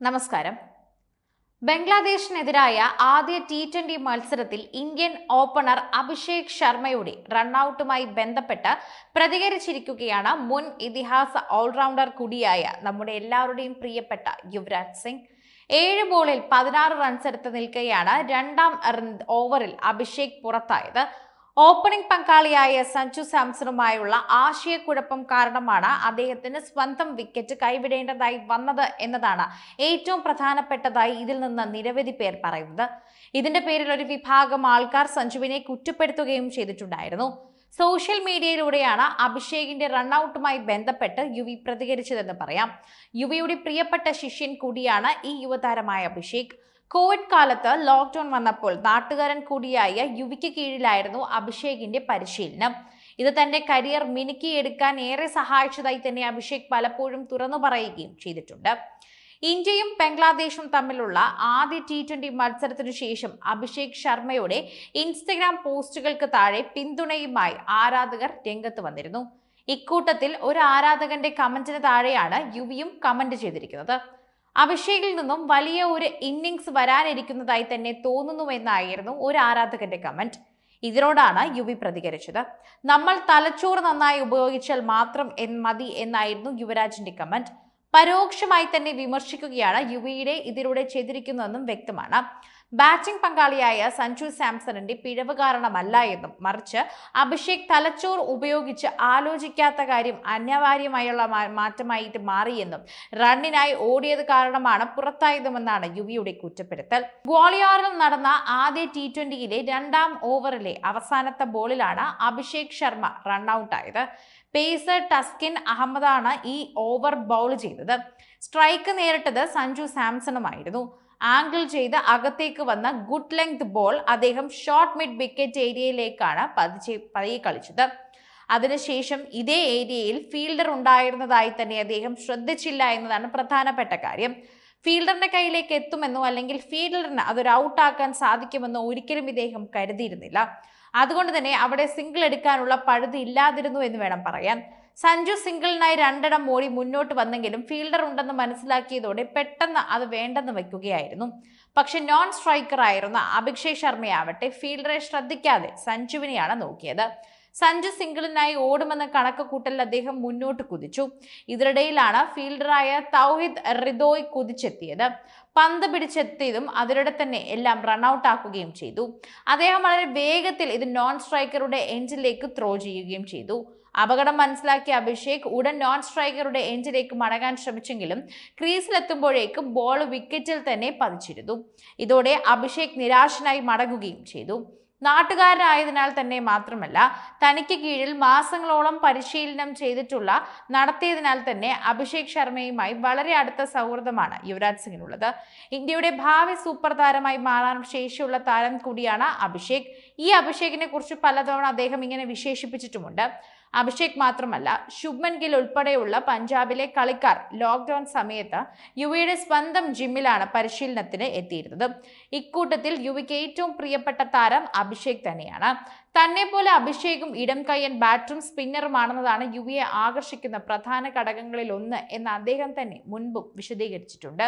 നമസ്കാരം. ബംഗ്ലാദേശിനെതിരായ ആദ്യ ടി ട്വന്റി മത്സരത്തിൽ ഇന്ത്യൻ ഓപ്പണർ അഭിഷേക് ശർമ്മയുടെ റണ്ണൌട്ടുമായി ബന്ധപ്പെട്ട് പ്രതികരിച്ചിരിക്കുകയാണ് മുൻ ഇതിഹാസ ഓൾറൗണ്ടർ കൂടിയായ നമ്മുടെ എല്ലാവരുടെയും പ്രിയപ്പെട്ട യുവരാജ് സിംഗ്. ഏഴ് ബോളിൽ പതിനാറ് റൺസ് എടുത്ത് നിൽക്കുകയാണ് രണ്ടാം ഓവറിൽ അഭിഷേക് പുറത്തായത്. ഓപ്പണിംഗ് പങ്കാളിയായ സഞ്ജു സാംസണുമായുള്ള ആശയക്കുഴപ്പം കാരണമാണ് അദ്ദേഹത്തിന് സ്വന്തം വിക്കറ്റ് കൈവിടേണ്ടതായി വന്നത് എന്നതാണ് ഏറ്റവും പ്രധാനപ്പെട്ടതായി ഇതിൽ നിന്ന് നിരവധി പേർ പറയുന്നത്. ഇതിന്റെ പേരിൽ ഒരു വിഭാഗം ആൾക്കാർ സഞ്ജുവിനെ കുറ്റപ്പെടുത്തുകയും ചെയ്തിട്ടുണ്ടായിരുന്നു. സോഷ്യൽ മീഡിയയിലൂടെയാണ് അഭിഷേകിന്റെ റണ്ണൌട്ടുമായി ബന്ധപ്പെട്ട് യുവി പ്രതികരിച്ചതെന്ന് പറയാം. യുവിയുടെ പ്രിയപ്പെട്ട ശിഷ്യൻ കൂടിയാണ് ഈ യുവതാരമായ അഭിഷേക്. കോവിഡ് കാലത്ത് ലോക്ക്ഡൌൺ വന്നപ്പോൾ നാട്ടുകാരൻ കൂടിയായ യുവിക്ക് കീഴിലായിരുന്നു അഭിഷേകിന്റെ പരിശീലനം. ഇത് തന്റെ കരിയർ മിനുക്കിയെടുക്കാൻ ഏറെ സഹായിച്ചതായി തന്നെ അഭിഷേക് പലപ്പോഴും തുറന്നു പറയുകയും ചെയ്തിട്ടുണ്ട്. ഇന്ത്യയും ബംഗ്ലാദേശും തമ്മിലുള്ള ആദ്യ ടി ട്വന്റി മത്സരത്തിനു ശേഷം അഭിഷേക് ശർമ്മയുടെ ഇൻസ്റ്റഗ്രാം പോസ്റ്റുകൾക്ക് താഴെ പിന്തുണയുമായി ആരാധകർ രംഗത്ത് വന്നിരുന്നു. ഇക്കൂട്ടത്തിൽ ഒരു ആരാധകന്റെ കമന്റിന് താഴെയാണ് യുവിയും കമന്റ് ചെയ്തിരിക്കുന്നത്. അഭിഷേകിൽ നിന്നും വലിയ ഒരു ഇന്നിങ്സ് വരാനിരിക്കുന്നതായി തന്നെ തോന്നുന്നുവെന്നായിരുന്നു ഒരു ആരാധകന്റെ കമന്റ് ഇതിനോടാണ് യുവി പ്രതികരിച്ചത്. നമ്മൾ തലച്ചോറ് നന്നായി ഉപയോഗിച്ചാൽ മാത്രം മതി എന്നായിരുന്നു യുവരാജിന്റെ കമന്റ് പരോക്ഷമായി തന്നെ വിമർശിക്കുകയാണ് യുവിയുടെ ഇതിലൂടെ ചെയ്തിരിക്കുന്നതെന്നും വ്യക്തമാണ്. ബാറ്റിംഗ് പങ്കാളിയായ സഞ്ജു സാംസണിന്റെ പിഴവ് കാരണമല്ല എന്നും മറിച്ച് അഭിഷേക് തലച്ചോർ ഉപയോഗിച്ച് ആലോചിക്കാത്ത കാര്യം അനിവാര്യമായുള്ള മാറ്റമായിട്ട് മാറിയെന്നും റണ്ണിനായി ഓടിയത് കാരണമാണ് പുറത്തായതുമെന്നാണ് യുവിയുടെ കുറ്റപ്പെടുത്തൽ. ഗ്വാളിയാറിൽ നടന്ന ആദ്യ ടി ട്വന്റിയിലെ രണ്ടാം ഓവറിലെ അവസാനത്തെ ബോളിലാണ് അഭിഷേക് ശർമ്മ റണ്ണൌട്ടായത്. പേസർ ടസ്കിൻ അഹമ്മദാണ് ഈ ഓവർ ബൗൾ ചെയ്തത്. സ്ട്രൈക്ക് നേരിട്ടത് സഞ്ജു സാംസണുമായിരുന്നു. ആംഗിൾ ചെയ്ത് അകത്തേക്ക് വന്ന ഗുഡ് ലെങ്ത് ബോൾ അദ്ദേഹം ഷോർട്ട് മിഡ് വിക്കറ്റ് ഏരിയയിലേക്കാണ് പതിച്ച് പതിയെ കളിച്ചത് അതിനുശേഷം ഇതേ ഏരിയയിൽ ഫീൽഡർ ഉണ്ടായിരുന്നതായി തന്നെ അദ്ദേഹം ശ്രദ്ധിച്ചില്ല എന്നതാണ് പ്രധാനപ്പെട്ട കാര്യം. ഫീൽഡറിന്റെ കയ്യിലേക്ക് എത്തുമെന്നോ അല്ലെങ്കിൽ ഫീൽഡറിന് അതൊരു ഔട്ടാക്കാൻ സാധിക്കുമെന്നോ ഒരിക്കലും ഇദ്ദേഹം കരുതിയിരുന്നില്ല. അതുകൊണ്ട് തന്നെ അവിടെ സിംഗിൾ എടുക്കാനുള്ള പഴുതി ഇല്ലാതിരുന്നു എന്ന് വേണം പറയാൻ. സഞ്ജു സിംഗിളിനായി രണ്ടിടം ഓടി മുന്നോട്ട് വന്നെങ്കിലും ഫീൽഡർ ഉണ്ടെന്ന് മനസ്സിലാക്കിയതോടെ പെട്ടെന്ന് അത് വേണ്ടെന്ന് വെക്കുകയായിരുന്നു പക്ഷെ നോൺ സ്ട്രൈക്കർ ആയിരുന്ന അഭിഷേക് ശർമ്മയാവട്ടെ ഫീൽഡറെ ശ്രദ്ധിക്കാതെ സഞ്ജുവിനെയാണ് നോക്കിയത്. സഞ്ജു സിംഗിളിനായി ഓടുമെന്ന കണക്ക് കൂട്ടലിൽ അദ്ദേഹം മുന്നോട്ട് കുതിച്ചു. ഇതിനിടയിലാണ് ഫീൽഡറായ തൗഹിദ് റിദോയ് കുതിച്ചെത്തിയത്. പന്ത് പിടിച്ചെത്തിയതും അതിനിടെ തന്നെ എല്ലാം റണ്ണൌട്ട് ആക്കുകയും ചെയ്തു. അദ്ദേഹം വളരെ വേഗത്തിൽ ഇത് നോൺ സ്ട്രൈക്കറുടെ എഞ്ചിലേക്ക് ത്രോ ചെയ്യുകയും ചെയ്തു. അപകടം മനസ്സിലാക്കിയ അഭിഷേക് ഉടൻ നോൺ സ്ട്രൈക്കറുടെ എഞ്ചിലേക്ക് മടങ്ങാൻ ശ്രമിച്ചെങ്കിലും ക്രീസിലെത്തുമ്പോഴേക്കും ബോൾ വിക്കറ്റിൽ തന്നെ പതിച്ചിരുന്നു. ഇതോടെ അഭിഷേക് നിരാശനായി മടങ്ങുകയും ചെയ്തു. നാട്ടുകാരനായതിനാൽ തന്നെ മാത്രമല്ല തനിക്ക് കീഴിൽ മാസങ്ങളോളം പരിശീലനം ചെയ്തിട്ടുള്ള നടത്തിയതിനാൽ തന്നെ അഭിഷേക് ശർമ്മയുമായി വളരെ അടുത്ത സൗഹൃദമാണ് യുവരാജ് സിംഗിനുള്ളത്. ഇന്ത്യയുടെ ഭാവി സൂപ്പർ താരമായി മാറാൻ ശേഷിയുള്ള താരം കൂടിയാണ് അഭിഷേക്. ഈ അഭിഷേകിനെ കുറിച്ച് പലതവണ അദ്ദേഹം ഇങ്ങനെ വിശേഷിപ്പിച്ചിട്ടുമുണ്ട്. അഭിഷേക് മാത്രമല്ല ശുഭ്മൻ ഗിൽ ഉൾപ്പെടെയുള്ള പഞ്ചാബിലെ കളിക്കാർ ലോക്ക്ഡൌൺ സമയത്ത് യുവയുടെ സ്വന്തം ജിമ്മിലാണ് പരിശീലനത്തിന് എത്തിയിരുന്നത്. ഇക്കൂട്ടത്തിൽ യുവയ്ക്ക് ഏറ്റവും പ്രിയപ്പെട്ട താരം അഭിഷേക് തന്നെയാണ്. തന്നെ പോലെ അഭിഷേകും ഇടം കയ്യൻ ബാറ്ററും സ്പിന്നറുമാണെന്നതാണ് യുവിയെ ആകർഷിക്കുന്ന പ്രധാന ഘടകങ്ങളിൽ ഒന്ന് എന്ന് അദ്ദേഹം തന്നെ മുൻപും വിശദീകരിച്ചിട്ടുണ്ട്.